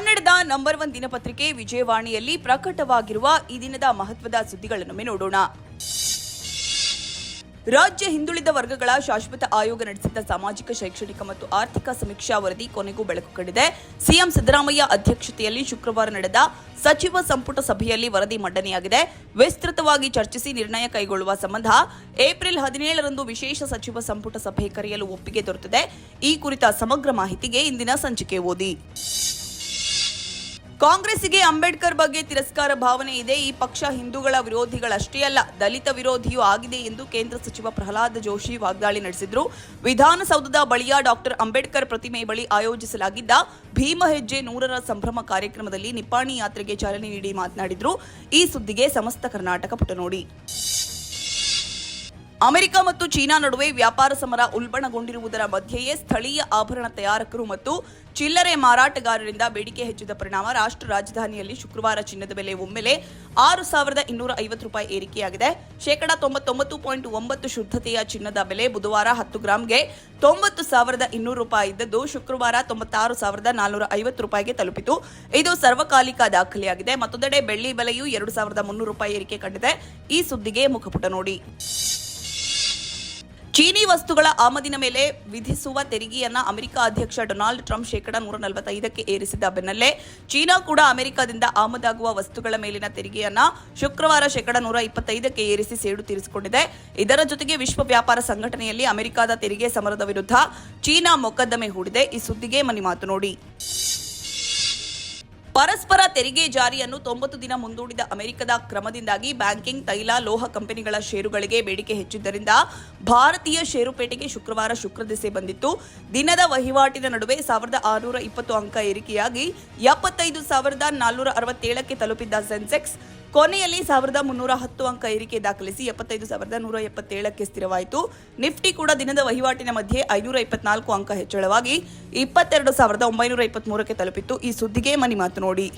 ಕನ್ನಡದ number one ದಿನಪತ್ರಿಕೆ ವಿಜಯವಾಣಿಯಲ್ಲಿ ಪ್ರಕಟವಾಗಿರುವ ಈ ದಿನದ ಮಹತ್ವದ ಸುದ್ದಿಗಳನ್ನೊಮ್ಮೆ ನೋಡೋಣ. ರಾಜ್ಯ ಹಿಂದುಳಿದ ವರ್ಗಗಳ ಶಾಶ್ವತ ಆಯೋಗ ನಡೆಸಿದ್ದ ಸಾಮಾಜಿಕ, ಶೈಕ್ಷಣಿಕ ಮತ್ತು ಆರ್ಥಿಕ ಸಮೀಕ್ಷಾ ವರದಿ ಕೊನೆಗೂ ಬೆಳಕು ಕಂಡಿದೆ. ಸಿಎಂ ಸಿದ್ದರಾಮಯ್ಯ ಅಧ್ಯಕ್ಷತೆಯಲ್ಲಿ ಶುಕ್ರವಾರ ನಡೆದ ಸಚಿವ ಸಂಪುಟ ಸಭೆಯಲ್ಲಿ ವರದಿ ಮಂಡನೆಯಾಗಿದೆ. ವಿಸ್ತೃತವಾಗಿ ಚರ್ಚಿಸಿ ನಿರ್ಣಯ ಕೈಗೊಳ್ಳುವ ಸಂಬಂಧ ಏಪ್ರಿಲ್ ಹದಿನೇಳರಂದು ವಿಶೇಷ ಸಚಿವ ಸಂಪುಟ ಸಭೆ ಕರೆಯಲು ಒಪ್ಪಿಗೆ ದೊರೆತಿದೆ. ಈ ಕುರಿತ ಸಮಗ್ರ ಮಾಹಿತಿಗೆ ಇಂದಿನ ಸಂಚಿಕೆ ಓದಿ. ಕಾಂಗ್ರೆಸ್ಸಿಗೆ ಅಂಬೇಡ್ಕರ್ ಬಗ್ಗೆ ತಿರಸ್ಕಾರ ಭಾವನೆ ಇದೆ. ಈ ಪಕ್ಷ ಹಿಂದೂಗಳ ವಿರೋಧಿಗಳಷ್ಟೇ ಅಲ್ಲ, ದಲಿತ ವಿರೋಧಿಯೂ ಆಗಿದೆ ಎಂದು ಕೇಂದ್ರ ಸಚಿವ ಪ್ರಹ್ಲಾದ್ ಜೋಶಿ ವಾಗ್ದಾಳಿ ನಡೆಸಿದ್ರು. ವಿಧಾನಸೌಧದ ಬಳಿಯ ಡಾಕ್ಟರ್ ಅಂಬೇಡ್ಕರ್ ಪ್ರತಿಮೆ ಬಳಿ ಆಯೋಜಿಸಲಾಗಿದ್ದ ಭೀಮ ಹೆಜ್ಜೆ ನೂರರ ಸಂಭ್ರಮ ಕಾರ್ಯಕ್ರಮದಲ್ಲಿ ನಿಪ್ಪಾಣಿ ಯಾತ್ರೆಗೆ ಚಾಲನೆ ನೀಡಿ ಮಾತನಾಡಿದ್ರು. ಈ ಸುದ್ದಿಗೆ ಸಮಸ್ತ ಕರ್ನಾಟಕ ಪುಟ ನೋಡಿ ಅಮೆರಿಕ ಮತ್ತು ಚೀನಾ ನಡುವೆ ವ್ಯಾಪಾರ ಸಮರ ಉಲ್ಬಣಗೊಂಡಿರುವುದರ ಮಧ್ಯೆಯೇ ಸ್ಥಳೀಯ ಆಭರಣ ತಯಾರಕರು ಮತ್ತು ಚಿಲ್ಲರೆ ಮಾರಾಟಗಾರರಿಂದ ಬೇಡಿಕೆ ಹೆಚ್ಚಿದ ಪರಿಣಾಮ ರಾಷ್ಟ್ರ ರಾಜಧಾನಿಯಲ್ಲಿ ಶುಕ್ರವಾರ ಚಿನ್ನದ ಬೆಲೆ ಒಮ್ಮೆಲೆ ಆರು ಸಾವಿರದ ಇನ್ನೂರ ಐವತ್ತು ರೂಪಾಯಿ ಏರಿಕೆಯಾಗಿದೆ. ಶೇಕಡಾ ತೊಂಬತ್ತೊಂಬತ್ತು ಪಾಯಿಂಟ್ ಒಂಬತ್ತು ಶುದ್ಧತೆಯ ಚಿನ್ನದ ಬೆಲೆ ಬುಧವಾರ ಹತ್ತು ಗ್ರಾಂಗೆ ತೊಂಬತ್ತು ಸಾವಿರದ ಇನ್ನೂರು ರೂಪಾಯಿ ಇದ್ದದ್ದು ಶುಕ್ರವಾರ ತೊಂಬತ್ತಾರು ಸಾವಿರದ ನಾನ್ನೂರ ಐವತ್ತು ರೂಪಾಯಿಗೆ ತಲುಪಿತು. ಇದು ಸರ್ವಕಾಲಿಕ ದಾಖಲೆಯಾಗಿದೆ. ಮತ್ತೊಂದೆಡೆ ಬೆಳ್ಳಿ ಬೆಲೆಯು ಎರಡು ಸಾವಿರದ ಮುನ್ನೂರು ರೂಪಾಯಿ ಏರಿಕೆ ಕಂಡಿದೆ. ಈ ಸುದ್ದಿಗೆ ಮುಖಪುಟ ನೋಡಿ. ಚೀನಿ ವಸ್ತುಗಳ ಆಮದಿನ ಮೇಲೆ ವಿಧಿಸುವ ತೆರಿಗೆಯನ್ನ ಅಮೆರಿಕ ಅಧ್ಯಕ್ಷ ಡೊನಾಲ್ಡ್ ಟ್ರಂಪ್ ಶೇಕಡಾ ನೂರ ನಲವತ್ತೈದಕ್ಕೆ ಏರಿಸಿದ ಬೆನ್ನಲ್ಲೇ ಚೀನಾ ಕೂಡ ಅಮೆರಿಕದಿಂದ ಆಮದಾಗುವ ವಸ್ತುಗಳ ಮೇಲಿನ ತೆರಿಗೆಯನ್ನ ಶುಕ್ರವಾರ ಶೇಕಡಾ ನೂರ ಇಪ್ಪತ್ತೈದಕ್ಕೆ ಏರಿಸಿ ಸೇಡು ತೀರಿಸಿಕೊಂಡಿದೆ. ಇದರ ಜೊತೆಗೆ ವಿಶ್ವ ವ್ಯಾಪಾರ ಸಂಘಟನೆಯಲ್ಲಿ ಅಮೆರಿಕದ ತೆರಿಗೆ ಸಮರದ ವಿರುದ್ಧ ಚೀನಾ ಮೊಕದ್ದಮೆ ಹೂಡಿದೆ. ಈ ಸುದ್ದಿಗೆ ಮನಿ ಮಾತು ನೋಡಿ. ಪರಸ್ಪರ ತೆರಿಗೆ ಜಾರಿಯನ್ನು ತೊಂಬತ್ತು ದಿನ ಮುಂದೂಡಿದ ಅಮೆರಿಕದ ಕ್ರಮದಿಂದಾಗಿ ಬ್ಯಾಂಕಿಂಗ್, ತೈಲ, ಲೋಹ ಕಂಪನಿಗಳ ಷೇರುಗಳಿಗೆ ಬೇಡಿಕೆ ಹೆಚ್ಚಿದ್ದರಿಂದ ಭಾರತೀಯ ಷೇರುಪೇಟೆಗೆ ಶುಕ್ರವಾರ ಶುಕ್ರದೆಸೆ ಬಂದಿತ್ತು. ದಿನದ ವಹಿವಾಟಿನ ನಡುವೆ ಸಾವಿರದ ಆರುನೂರ ಇಪ್ಪತ್ತು ಅಂಕ ಏರಿಕೆಯಾಗಿ ಎಪ್ಪತ್ತೈದು ಸಾವಿರದ ನಾಲ್ನೂರ ಅರವತ್ತೇಳಕ್ಕೆ ತಲುಪಿದ್ದ ಸೆನ್ಸೆಕ್ಸ್ ಕೊನೆಯಲ್ಲಿ ಸಾವಿರದ ಮುನ್ನೂರ ಹತ್ತು ಅಂಕ ಏರಿಕೆ ದಾಖಲಿಸಿ ಎಪ್ಪತ್ತೈದು ಸಾವಿರದ ನೂರ ಎಪ್ಪತ್ತೇಳಕ್ಕೆ ಸ್ಥಿರವಾಯಿತು. ನಿಫ್ಟಿ ಕೂಡ ದಿನದ ವಹಿವಾಟಿನ ಮಧ್ಯೆ ಐನೂರ ಇಪ್ಪತ್ನಾಲ್ಕು ಅಂಕ ಹೆಚ್ಚಳವಾಗಿ ಇಪ್ಪತ್ತೆರಡು ಸಾವಿರದ ಒಂಬೈನೂರ ಇಪ್ಪತ್ಮೂರಕ್ಕೆ ತಲುಪಿತ್ತು. ಈ ಸುದ್ದಿಗೆ ಮನಿ ಮಾತು ನೋಡಿ.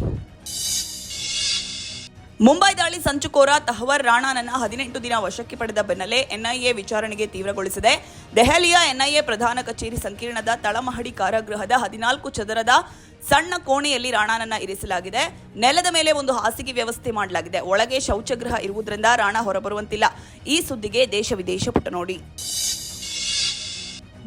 ಮುಂಬೈ ದಾಳಿ ಸಂಚುಕೋರ ತಹವರ್ ರಾಣಾನನ್ನ ಹದಿನೆಂಟು ದಿನ ವಶಕ್ಕೆ ಪಡೆದ ಬೆನ್ನಲ್ಲೇ ಎನ್ಐಎ ವಿಚಾರಣೆಗೆ ತೀವ್ರಗೊಳಿಸಿದೆ. ದೆಹಲಿಯ ಎನ್ಐಎ ಪ್ರಧಾನ ಕಚೇರಿ ಸಂಕೀರ್ಣದ ತಳಮಹಡಿ ಕಾರಾಗೃಹದ ಹದಿನಾಲ್ಕು ಚದರದ ಸಣ್ಣ ಕೋಣೆಯಲ್ಲಿ ರಾಣಾನನ್ನ ಇರಿಸಲಾಗಿದೆ. ನೆಲದ ಮೇಲೆ ಒಂದು ಹಾಸಿಗೆ ವ್ಯವಸ್ಥೆ ಮಾಡಲಾಗಿದೆ. ಒಳಗೆ ಶೌಚಗೃಹ ಇರುವುದರಿಂದ ರಾಣಾ ಹೊರಬರುವಂತಿಲ್ಲ. ಈ ಸುದ್ದಿಗೆ ದೇಶ ವಿದೇಶ ಪುಟ ನೋಡಿ.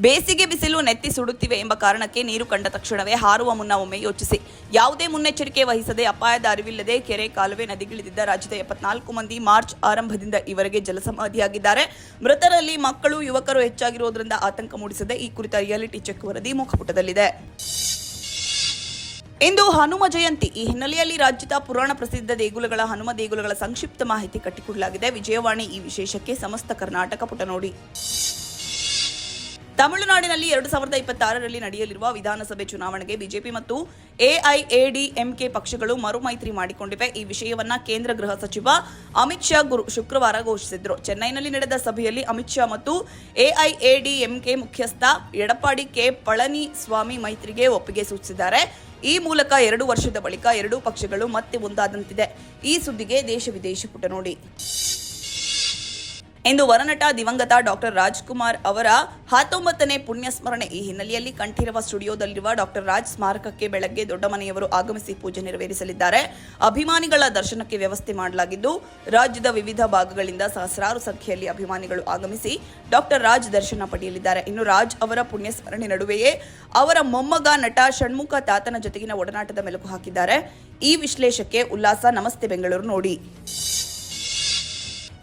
ಬೇಸಿಗೆ ಬಿಸಿಲು ನೆತ್ತಿ ಸುಡುತ್ತಿವೆ ಎಂಬ ಕಾರಣಕ್ಕೆ ನೀರು ಕಂಡ ತಕ್ಷಣವೇ ಹಾರುವ ಮುನ್ನ ಒಮ್ಮೆ ಯೋಚಿಸಿ. ಯಾವುದೇ ಮುನ್ನೆಚ್ಚರಿಕೆ ವಹಿಸದೆ ಅಪಾಯದ ಅರಿವಿಲ್ಲದೆ ಕೆರೆ ಕಾಲುವೆ ನದಿಗಿಳಿದಿದ್ದ ರಾಜ್ಯದ ಎಪ್ಪತ್ನಾಲ್ಕು ಮಂದಿ ಮಾರ್ಚ್ ಆರಂಭದಿಂದ ಈವರೆಗೆ ಜಲಸಮಾಧಿಯಾಗಿದ್ದಾರೆ. ಮೃತರಲ್ಲಿ ಮಕ್ಕಳು, ಯುವಕರು ಹೆಚ್ಚಾಗಿರುವುದರಿಂದ ಆತಂಕ ಮೂಡಿಸದೆ ಈ ಕುರಿತ ರಿಯಾಲಿಟಿ ಚೆಕ್ ವರದಿ ಮುಖಪುಟದಲ್ಲಿದೆ. ಇಂದು ಹನುಮ ಜಯಂತಿ. ಈ ಹಿನ್ನೆಲೆಯಲ್ಲಿ ರಾಜ್ಯದ ಪುರಾಣ ಪ್ರಸಿದ್ಧ ದೇಗುಲಗಳ ಹನುಮ ದೇಗುಲಗಳ ಸಂಕ್ಷಿಪ್ತ ಮಾಹಿತಿ ಕಟ್ಟಿಕೊಡಲಾಗಿದೆ. ವಿಜಯವಾಣಿ ಈ ವಿಶೇಷಕ್ಕೆ ಸಮಸ್ತ ಕರ್ನಾಟಕ ಪುಟ ನೋಡಿ ತಮಿಳುನಾಡಿನಲ್ಲಿ ಎರಡು ಸಾವಿರದ ಇಪ್ಪತ್ತಾರರಲ್ಲಿ ನಡೆಯಲಿರುವ ವಿಧಾನಸಭೆ ಚುನಾವಣೆಗೆ ಬಿಜೆಪಿ ಮತ್ತು ಎಐಎಡಿಎಂಕೆ ಪಕ್ಷಗಳು ಮರು ಮೈತ್ರಿ ಮಾಡಿಕೊಂಡಿವೆ. ಈ ವಿಷಯವನ್ನ ಕೇಂದ್ರ ಗೃಹ ಸಚಿವ ಅಮಿತ್ ಶಾ ಗುರು ಶುಕ್ರವಾರ ಘೋಷಿಸಿದ್ರು. ಚೆನ್ನೈನಲ್ಲಿ ನಡೆದ ಸಭೆಯಲ್ಲಿ ಅಮಿತ್ ಶಾ ಮತ್ತು ಎಐಎಡಿಎಂಕೆ ಮುಖ್ಯಸ್ಥ ಎಡಪ್ಪಾಡಿ ಕೆ ಪಳನಿಸ್ವಾಮಿ ಮೈತ್ರಿಗೆ ಒಪ್ಪಿಗೆ ಸೂಚಿಸಿದ್ದಾರೆ. ಈ ಮೂಲಕ ಎರಡು ವರ್ಷದ ಬಳಿಕ ಎರಡೂ ಪಕ್ಷಗಳು ಮತ್ತೆ ಒಂದಾದಂತಿದೆ. ಈ ಸುದ್ದಿಗೆ ದೇಶ ವಿದೇಶ ಪುಟ ನೋಡಿ. ಇಂದು ವರನಟ ದಿವಂಗತ ಡಾಕ್ಟರ್ ರಾಜ್ಕುಮಾರ್ ಅವರ ಹತ್ತೊಂಬತ್ತನೇ ಪುಣ್ಯ ಸ್ಮರಣೆ ಈ ಹಿನ್ನೆಲೆಯಲ್ಲಿ ಕಂಠೀರವ ಸ್ಟುಡಿಯೋದಲ್ಲಿರುವ ಡಾಕ್ಟರ್ ರಾಜ್ ಸ್ಮಾರಕಕ್ಕೆ ಬೆಳಗ್ಗೆ ದೊಡ್ಡ ಮನೆಯವರು ಆಗಮಿಸಿ ಪೂಜೆ ನೆರವೇರಿಸಲಿದ್ದಾರೆ. ಅಭಿಮಾನಿಗಳ ದರ್ಶನಕ್ಕೆ ವ್ಯವಸ್ಥೆ ಮಾಡಲಾಗಿದ್ದು, ರಾಜ್ಯದ ವಿವಿಧ ಭಾಗಗಳಿಂದ ಸಹಸ್ರಾರು ಸಂಖ್ಯೆಯಲ್ಲಿ ಅಭಿಮಾನಿಗಳು ಆಗಮಿಸಿ ಡಾಕ್ಟರ್ ರಾಜ್ ದರ್ಶನ ಪಡೆಯಲಿದ್ದಾರೆ. ಇನ್ನು ರಾಜ್ ಅವರ ಪುಣ್ಯ ಸ್ಮರಣೆ ನಡುವೆಯೇ ಅವರ ಮೊಮ್ಮಗ ನಟ ಷಣ್ಮುಖ ತಾತನ ಜೊತೆಗಿನ ಒಡನಾಟದ ಮೆಲುಕು ಹಾಕಿದ್ದಾರೆ. ಈ ವಿಶ್ಲೇಷಕ್ಕೆ ಉಲ್ಲಾಸ. ನಮಸ್ತೆ ಬೆಂಗಳೂರು ನೋಡಿ.